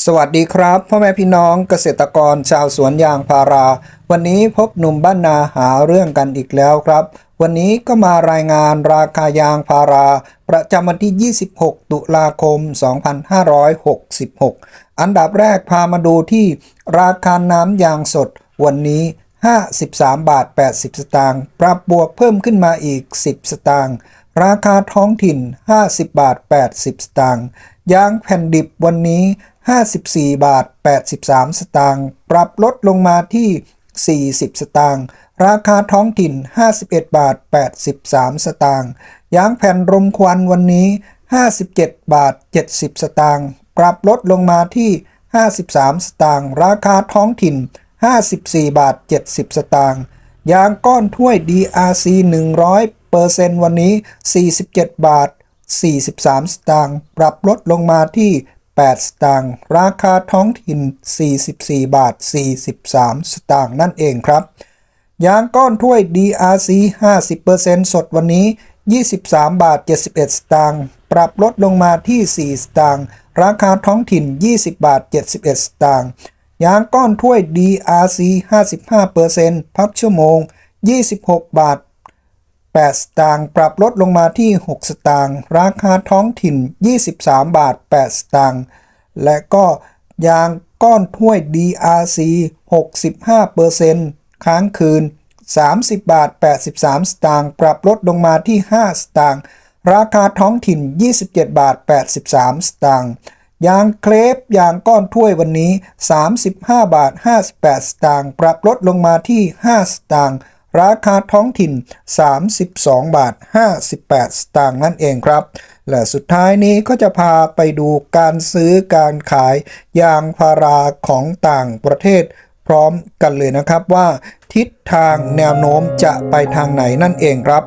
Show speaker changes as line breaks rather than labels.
สวัสดีครับพ่อแม่พี่น้องเกษตรกรชาวสวนยางพารา วันนี้พบหนุ่มบ้านนาหาเรื่องกันอีกแล้วครับ วันนี้ก็มารายงานราคายางพารา ประจำวันที่ 26 ตุลาคม 2566 อันดับแรกพามาดูที่ราคาน้ำยางสด วันนี้ 53 บาท 80 สตางค์ปรับบวกเพิ่มขึ้นมาอีก 10 สตางค์ราคาท้องถิ่น 50 บาท 80 สตางค์ยางแผ่นดิบวันนี้ 54 บาท 83 สตางค์ปรับลดลงมาที่ 40 สตางค์ราคาท้องถิ่น 51 บาท 83 สตางค์ยางแผ่นรมควันวันนี้ 57 บาท 70 สตางค์ปรับลดลงมาที่ 53 สตางค์ราคาท้องถิ่น 54 บาท 70 สตางค์ยางก้อนถ้วย DRC 100เปอร์เซ็นต์วันนี้ 47 บาท 43 สตางค์ปรับลดลงมาที่ 8 สตางค์ราคาท้องถิ่น 44 บาท 43 สตางค์นั่นเองครับ ยางก้อนถ้วย DRC 50%สดวันนี้ 23 บาท 71 สตางค์ปรับลดลงมาที่ 4 สตางค์ราคาท้องถิ่น 20 บาท 71 สตางค์ยางก้อนถ้วย DRC 55%พักชั่วโมง 26 บาท 8 สตางค์ปรับลดลงมาที่ 6 สตางค์ราคาท้องถิ่น 23 บาท 8 สตางค์และก็ยางก้อนถ้วย DRC 65%ค้างคืน 30 บาท 83 สตางค์ปรับลดลงมาที่ 5 สตางค์ราคาท้องถิ่น 27 บาท 83 สตางค์ยางเคลปยางก้อนถ้วยวันนี้ 35 บาท 58 สตางค์ปรับลดลงมาที่ 5 สตางค์ ราคาท้องถิ่น 32 บาท 58 สตางค์นั่นเองครับ และสุดท้ายนี้ก็จะพาไปดูการซื้อการขายยางพาราของต่างประเทศพร้อมกันเลยนะครับว่า ทิศทางแนวโน้มจะไปทางไหนนั่นเองครับ